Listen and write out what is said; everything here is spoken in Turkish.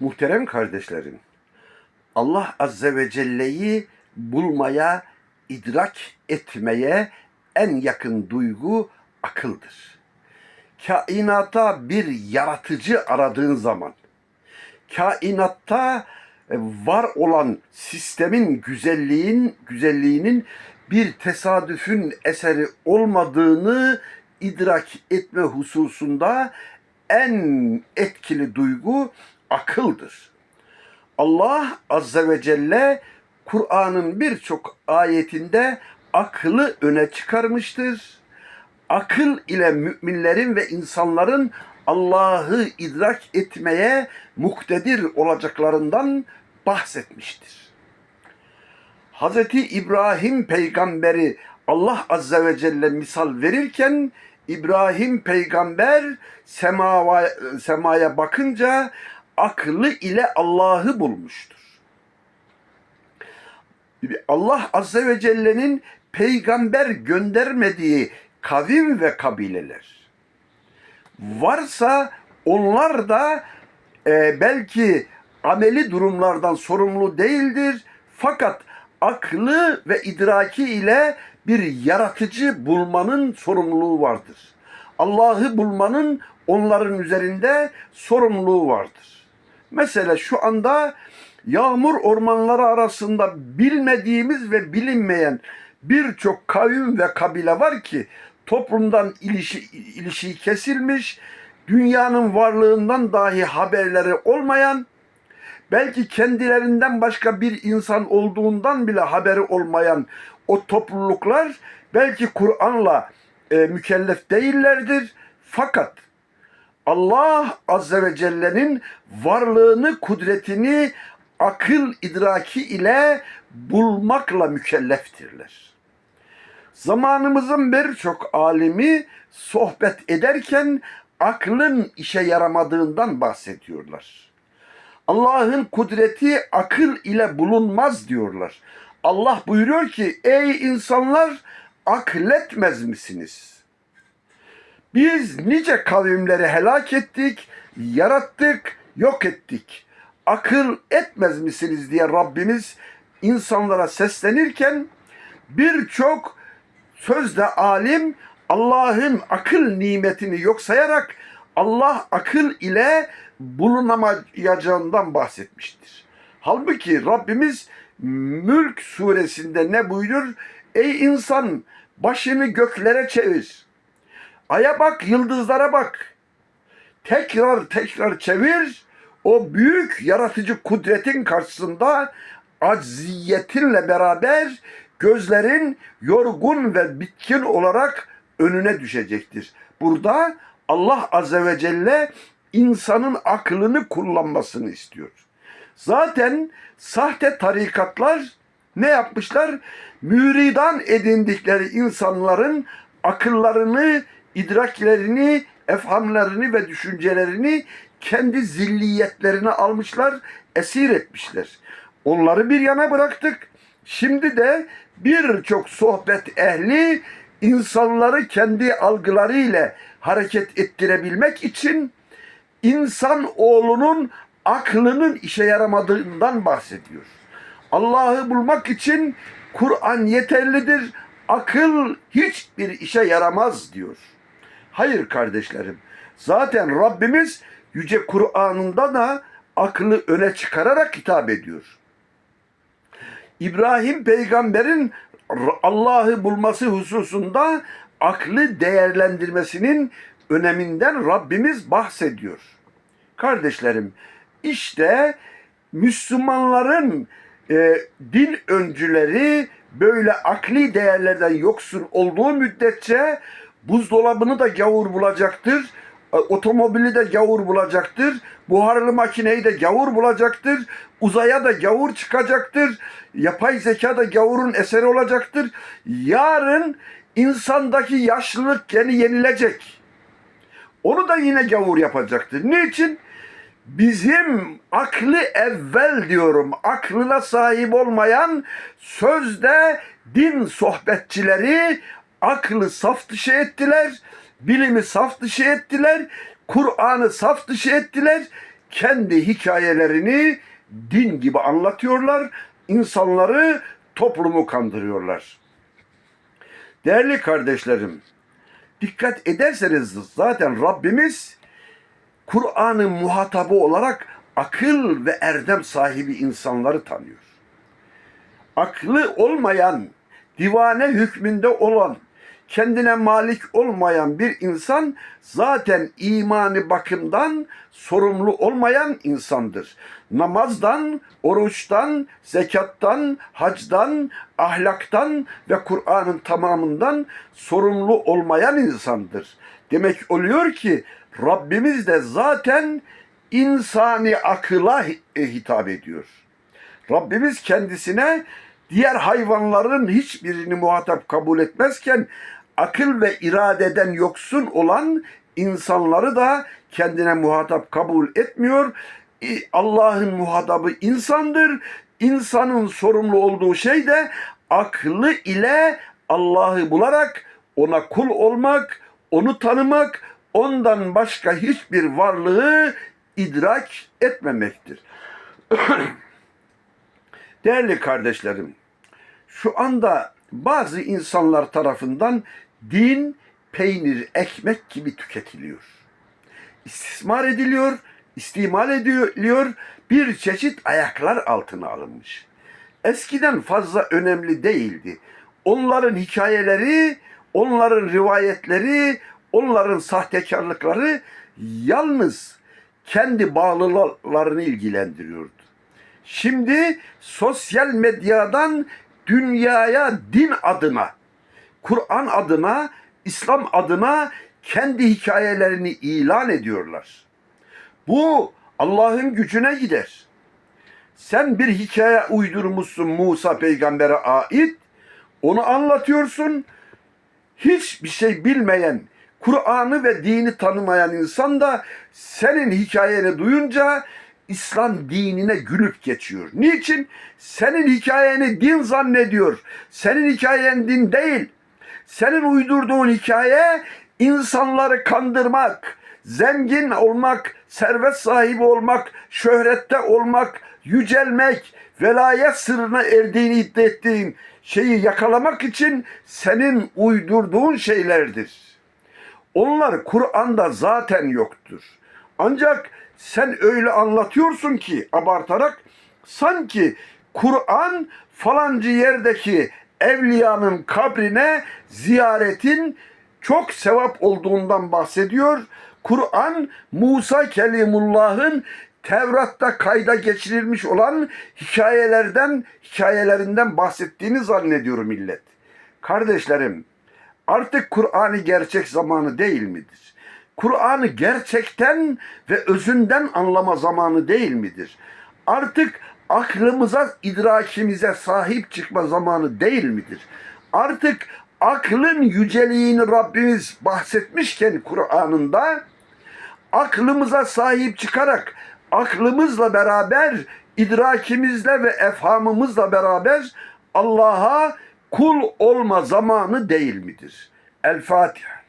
Muhterem kardeşlerim, Allah Azze ve Celle'yi bulmaya, idrak etmeye en yakın duygu akıldır. Kainata bir yaratıcı aradığın zaman, kainatta var olan sistemin güzelliğin güzelliğinin bir tesadüfün eseri olmadığını idrak etme hususunda en etkili duygu akıldır. Allah Azze ve Celle Kur'an'ın birçok ayetinde aklı öne çıkarmıştır. Akıl ile müminlerin ve insanların Allah'ı idrak etmeye muktedir olacaklarından bahsetmiştir. Hz. İbrahim peygamberi Allah Azze ve Celle misal verirken İbrahim peygamber semava, semaya bakınca aklı ile Allah'ı bulmuştur. Allah Azze ve Celle'nin peygamber göndermediği kavim ve kabileler varsa onlar da e, belki ameli durumlardan sorumlu değildir fakat aklı ve idraki ile bir yaratıcı bulmanın sorumluluğu vardır. Allah'ı bulmanın onların üzerinde sorumluluğu vardır. Mesela şu anda yağmur ormanları arasında bilmediğimiz ve bilinmeyen birçok kavim ve kabile var ki toplumdan ilişi, ilişiği kesilmiş, dünyanın varlığından dahi haberleri olmayan, belki kendilerinden başka bir insan olduğundan bile haberi olmayan o topluluklar belki Kur'an'la e, mükellef değillerdir. Fakat Allah Azze ve Celle'nin varlığını, kudretini akıl idraki ile bulmakla mükelleftirler. Zamanımızın birçok alimi sohbet ederken aklın işe yaramadığından bahsediyorlar. Allah'ın kudreti akıl ile bulunmaz diyorlar. Allah buyuruyor ki ey insanlar akletmez misiniz? Biz nice kavimleri helak ettik, yarattık, yok ettik. Akıl etmez misiniz diye Rabbimiz insanlara seslenirken birçok sözde alim Allah'ın akıl nimetini yok sayarak Allah akıl ile bulunamayacağından bahsetmiştir. Halbuki Rabbimiz Mülk suresinde ne buyurur? Ey insan başını göklere çevir. Aya bak, yıldızlara bak. Tekrar tekrar çevir. O büyük yaratıcı kudretin karşısında acziyetinle beraber gözlerin yorgun ve bitkin olarak önüne düşecektir. Burada Allah Azze ve Celle insanın aklını kullanmasını istiyor. Zaten sahte tarikatlar ne yapmışlar? Müridan edindikleri insanların akıllarını, idraklerini, efhamlarını ve düşüncelerini kendi zilliyetlerine almışlar, esir etmişler. Onları bir yana bıraktık. Şimdi de birçok sohbet ehli insanları kendi algılarıyla hareket ettirebilmek için insan oğlunun aklının işe yaramadığından bahsediyor. Allah'ı bulmak için Kur'an yeterlidir. Akıl hiçbir işe yaramaz diyor. Hayır kardeşlerim. Zaten Rabbimiz Yüce Kur'an'ında da aklı öne çıkararak hitap ediyor. İbrahim peygamberin Allah'ı bulması hususunda aklı değerlendirmesinin öneminden Rabbimiz bahsediyor. Kardeşlerim işte Müslümanların e, din öncüleri böyle akli değerlerden yoksun olduğu müddetçe buzdolabını da gavur bulacaktır. e, Otomobili de gavur bulacaktır. Buharlı makineyi de gavur bulacaktır. Uzaya da gavur çıkacaktır. Yapay zeka da gavurun eseri olacaktır. Yarın insandaki yaşlılık geni yenilecek. Onu da yine gavur yapacaktır. Niçin? Bizim aklı evvel diyorum, aklına sahip olmayan sözde din sohbetçileri aklı saf dışı ettiler, bilimi saf dışı ettiler, Kur'an'ı saf dışı ettiler. kendi hikayelerini din gibi anlatıyorlar. insanları, toplumu kandırıyorlar. Değerli kardeşlerim, dikkat ederseniz zaten Rabbimiz Kur'an'ın muhatabı olarak akıl ve erdem sahibi insanları tanıyor. Aklı olmayan, divane hükmünde olan, kendine malik olmayan bir insan zaten imani bakımdan sorumlu olmayan insandır. Namazdan, oruçtan, zekattan, hacdan, ahlaktan ve Kur'an'ın tamamından sorumlu olmayan insandır. Demek oluyor ki Rabbimiz de zaten insani akıla hitap ediyor. Rabbimiz kendisine diğer hayvanların hiçbirini muhatap kabul etmezken akıl ve iradeden yoksun olan insanları da kendine muhatap kabul etmiyor. Allah'ın muhatabı insandır. İnsanın sorumlu olduğu şey de aklı ile Allah'ı bularak ona kul olmak, onu tanımak, ondan başka hiçbir varlığı idrak etmemektir. Değerli kardeşlerim, şu anda bazı insanlar tarafından din peynir, ekmek gibi tüketiliyor. İstismar ediliyor, istimal ediliyor, bir çeşit ayaklar altına alınmış. Eskiden fazla önemli değildi. Onların hikayeleri, onların rivayetleri, onların sahtekarlıkları yalnız kendi bağlılarını ilgilendiriyordu. Şimdi sosyal medyadan dünyaya din adına, Kur'an adına, İslam adına kendi hikayelerini ilan ediyorlar. Bu Allah'ın gücüne gider. Sen bir hikaye uydurmuşsun Musa peygambere ait, onu anlatıyorsun. Hiçbir şey bilmeyen, Kur'an'ı ve dini tanımayan insan da senin hikayeni duyunca İslam dinine gülüp geçiyor. Niçin? Senin hikayeni din zannediyor. Senin hikayen din değil. Senin uydurduğun hikaye insanları kandırmak, zengin olmak, servet sahibi olmak, şöhrette olmak, yücelmek, velayet sırrına erdiğini iddia ettiğin şeyi yakalamak için senin uydurduğun şeylerdir. Onlar Kur'an'da zaten yoktur. Ancak sen öyle anlatıyorsun ki abartarak sanki Kur'an falancı yerdeki evliyanın kabrine ziyaretin çok sevap olduğundan bahsediyor. Kur'an Musa Kelimullah'ın Tevrat'ta kayda geçirilmiş olan hikayelerden, hikayelerinden bahsettiğini zannediyor millet. Kardeşlerim, artık Kur'an'ı gerçek zamanı değil midir? Kur'an'ı gerçekten ve özünden anlama zamanı değil midir? Artık aklımıza, idrakimize sahip çıkma zamanı değil midir? Artık aklın yüceliğini Rabbimiz bahsetmişken Kur'an'ında aklımıza sahip çıkarak aklımızla beraber idrakimizle ve efhamımızla beraber Allah'a kul olma zamanı değil midir? El Fatiha.